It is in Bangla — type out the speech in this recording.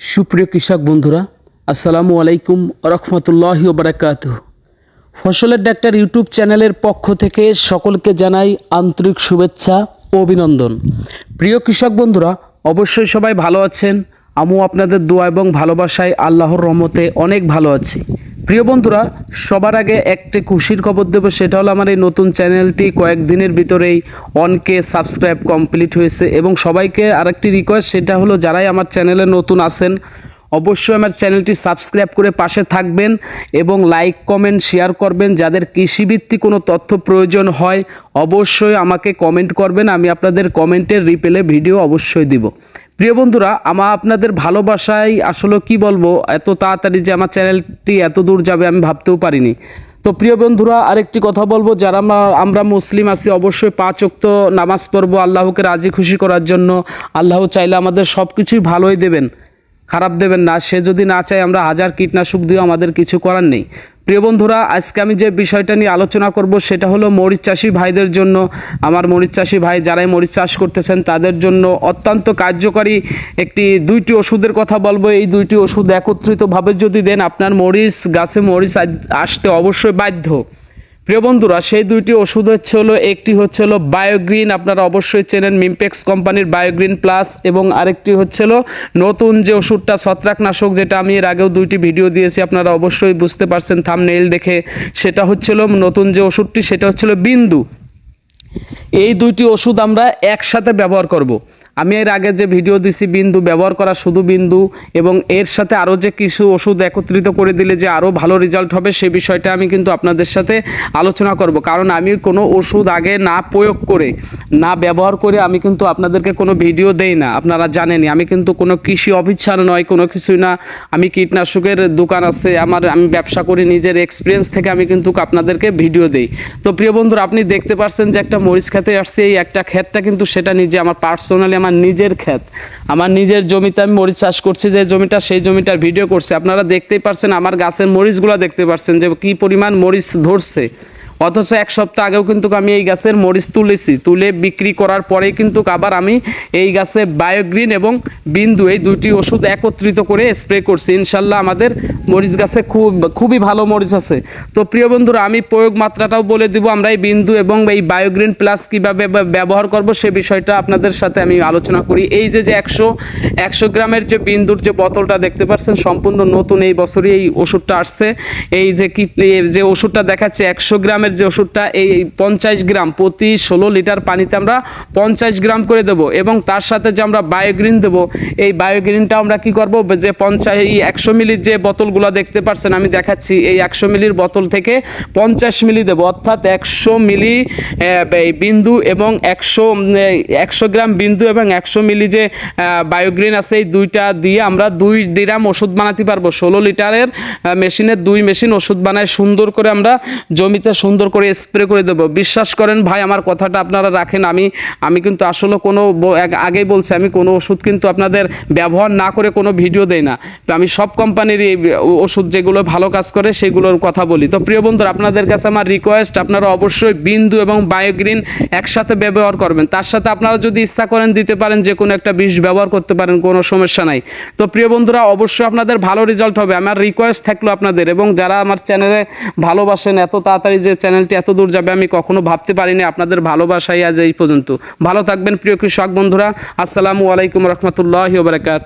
সুপ্রিয় কৃষক বন্ধুরা, আসসালামু আলাইকুম রহমতুল্লাহি বারাকাত ফসলের ডাক্তার ইউটিউব চ্যানেলের পক্ষ থেকে সকলকে জানাই আন্তরিক শুভেচ্ছা ও অভিনন্দন। প্রিয় কৃষক বন্ধুরা, অবশ্যই সবাই ভালো আছেন। আমিও আপনাদের দোয়া এবং ভালোবাসায় আল্লাহর রহমতে অনেক ভালো আছি। প্রিয় বন্ধুরা, সবার আগে একটি খুশির খবর দেবো, সেটা হলো আমার এই নতুন চ্যানেলটি কয়েকদিনের ভিতরেই অনকে সাবস্ক্রাইব কমপ্লিট হয়েছে এবং সবাইকে আরেকটি রিকোয়েস্ট সেটা হলো যারাই আমার চ্যানেলে নতুন আছেন, অবশ্যই আমার চ্যানেলটি সাবস্ক্রাইব করে পাশে থাকবেন এবং লাইক কমেন্ট শেয়ার করবেন। যাদের কৃষিভিত্তিক কোনো তথ্য প্রয়োজন হয়, অবশ্যই আমাকে কমেন্ট করবেন, আমি আপনাদের কমেন্টের রিপেলে ভিডিও অবশ্যই দিব। প্রিয় বন্ধুরা আমার আপনাদের ভালোবাসায় আসলে কি বলব? এত তাড়াতাড়ি যে আমার চ্যানেলটি এত দূর যাবে আমি ভাবতেও পারিনি। তো প্রিয় বন্ধুরা, আরেকটি কথা বলব, যারা আমরা- মুসলিম আছি, অবশ্যই পাঁচ ওয়াক্ত নামাজ পড়ব, আল্লাহকে রাজি, খুশি করার জন্য। আল্লাহ চাইলে আমাদের সব কিছুই ভালোই দেবেন, খারাপ দেবেন না। সে যদি না চায়, আমরা হাজার কীটনাশক দিয়েও আমাদের কিছু করার নেই। প্রিয় বন্ধুরা, আজকে আমি যে বিষয়টা নিয়ে আলোচনা করব সেটা হলো মরিচ চাষি ভাইদের জন্য। আমার মরিচ চাষি ভাই যারাই মরিচ চাষ করতেছেন, তাদের জন্য অত্যন্ত কার্যকারী একটি দুইটি ওষুধের কথা বলব। এই দুইটি ওষুধ একত্রিতভাবে যদি দেন, আপনার মরিচ, গাছে মরিচ আসতে অবশ্যই বাধ্য। প্রিয় বন্ধুরা, সেই দুইটি ওষুধ হচ্ছে হলো, একটি হচ্ছে হলো বায়োগ্রিন আপনারা অবশ্যই চেনেন মিমপেক্স কোম্পানির বায়োগ্রিন প্লাস এবং আরেকটি হচ্ছে হলো নতুন যে ওষুধটা ছত্রাকনাশক, যেটা আমি এর আগেও দুইটি ভিডিও দিয়েছি, আপনারা অবশ্যই বুঝতে পারছেন থামনেইল দেখে। সেটা হচ্ছে হলো নতুন যে ওষুধটি, সেটা হচ্ছে হলো বিন্দু। এই দুইটি ওষুধ আমরা একসাথে ব্যবহার করব। আমি এর আগে যে ভিডিও দিছি বিন্দু, ব্যবহার করা শুধু বিন্দু এবং এর সাথে আরও যে কিছু ওষুধ একত্রিত করে দিলে যে আরও ভালো রেজাল্ট হবে সে বিষয়টা আমি কিন্তু আপনাদের সাথে আলোচনা করব। কারণ আমি কোনো ওষুধ আগে না প্রয়োগ করে, না ব্যবহার করে আমি কিন্তু আপনাদেরকে কোনো ভিডিও দেই না। আপনারা জানেনই, আমি কিন্তু কোনো কৃষি অফিসার নয়, কোনো কিছুই না। আমি কীটনাশকের দোকান আছে, আমার, আমি ব্যবসা করি, নিজের এক্সপিরিয়েন্স থেকে আমি কিন্তু আপনাদেরকে ভিডিও দেই। তো প্রিয় বন্ধুরা, আপনি দেখতে পাচ্ছেন যে একটা মরিচ খেতে আসছে, এই একটা ক্ষেতটা কিন্তু সেটা নিজে আমার পার্সোনালি আমার নিজের ক্ষেত। আমার নিজের জমিতে আমি মরিচ চাষ করছি, যে জমিটা সেই জমিটার ভিডিও করছে। আপনারা দেখতেই পারছেন, আমার গাছের মরিচগুলো দেখতে পারছেন যে কি পরিমাণ মরিচ ধরছে। অথচ এক সপ্তাহ আগেও কিন্তু আমি এই গাছের মরিচ তুলেছি। তুলে বিক্রি করার পরেই কিন্তু আবার আমি এই গাছে বায়োগ্রিন এবং বিন্দু এই দুইটি ওষুধ একত্রিত করে স্প্রে করছি। ইনশাল্লাহ আমাদের মরিচ গাছে খুব, খুবই ভালো মরিচ আছে। তো প্রিয় বন্ধুরা, আমি প্রয়োগ মাত্রাটাও বলে দিব। আমরা এই বিন্দু এবং এই বায়োগ্রিন প্লাস কীভাবে ব্যবহার করব সে বিষয়টা আপনাদের সাথে আমি আলোচনা করি। এই যে যে একশো একশো গ্রামের যে বিন্দুর যে বোতলটা দেখতে পাচ্ছেন, সম্পূর্ণ নতুন এই বছরই এই ওষুধটা আসছে। এই যে কি যে ওষুধটা দেখাচ্ছে, একশো গ্রামের যে ওষুধটা, এই পঞ্চাশ গ্রাম প্রতি ষোলো লিটার পানিতে আমরা পঞ্চাশ গ্রাম করে দেবো এবং তার সাথে যে আমরা বায়োগ্রিন দেবো, এই বায়োগ্রিনটা আমরা কি করব? যে পঞ্চাশ, এই একশো মিলির যে বোতলগুলো দেখতে পাচ্ছেন আমি দেখাচ্ছি, এই একশো মিলির বোতল থেকে পঞ্চাশ মিলি দেবো। অর্থাৎ একশো মিলি বিন্দু এবং একশো একশো গ্রাম বিন্দু এবং একশো মিলি যে বায়োগ্রিন আছে, এই দুইটা দিয়ে আমরা দুই ডিরাম ওষুধ বানাতে পারব। ষোলো লিটারের মেশিনের দুই মেশিন ওষুধ বানায় সুন্দর করে আমরা জমিতে সুন্দর করে স্প্রে করে দেবো। বিশ্বাস করেন ভাই, আমার কথাটা আপনারা রাখেন। আমি আমি কিন্তু আসলে কোনো আগেই বলছি, আমি কোনো ওষুধ কিন্তু আপনাদের ব্যবহার না করে কোনো ভিডিও দেই না। তো আমি সব কোম্পানির এই ওষুধ যেগুলো ভালো কাজ করে সেগুলোর কথা বলি। তো প্রিয় বন্ধুরা, আপনাদের কাছে আমার রিকোয়েস্ট আপনারা অবশ্যই বিন্দু এবং বায়োগ্রিন একসাথে ব্যবহার করবেন। তার সাথে আপনারা যদি ইচ্ছা করেন দিতে পারেন, যে কোনো একটা বিষ ব্যবহার করতে পারেন, কোনো সমস্যা নাই। তো প্রিয় বন্ধুরা, অবশ্যই আপনাদের ভালো রেজাল্ট হবে। আমার রিকোয়েস্ট থাকল আপনাদের এবং যারা আমার চ্যানেলে ভালোবাসেন, এত তাড়াতাড়ি যে চ্যানেলটি এত দূর যাবে আমি কখনো ভাবতে পারিনি আপনাদের ভালোবাসাই আজ এই পর্যন্ত। ভালো থাকবেন প্রিয় কৃষক বন্ধুরা, আসসালামু আলাইকুম রহমতুল্লাহ বারকাত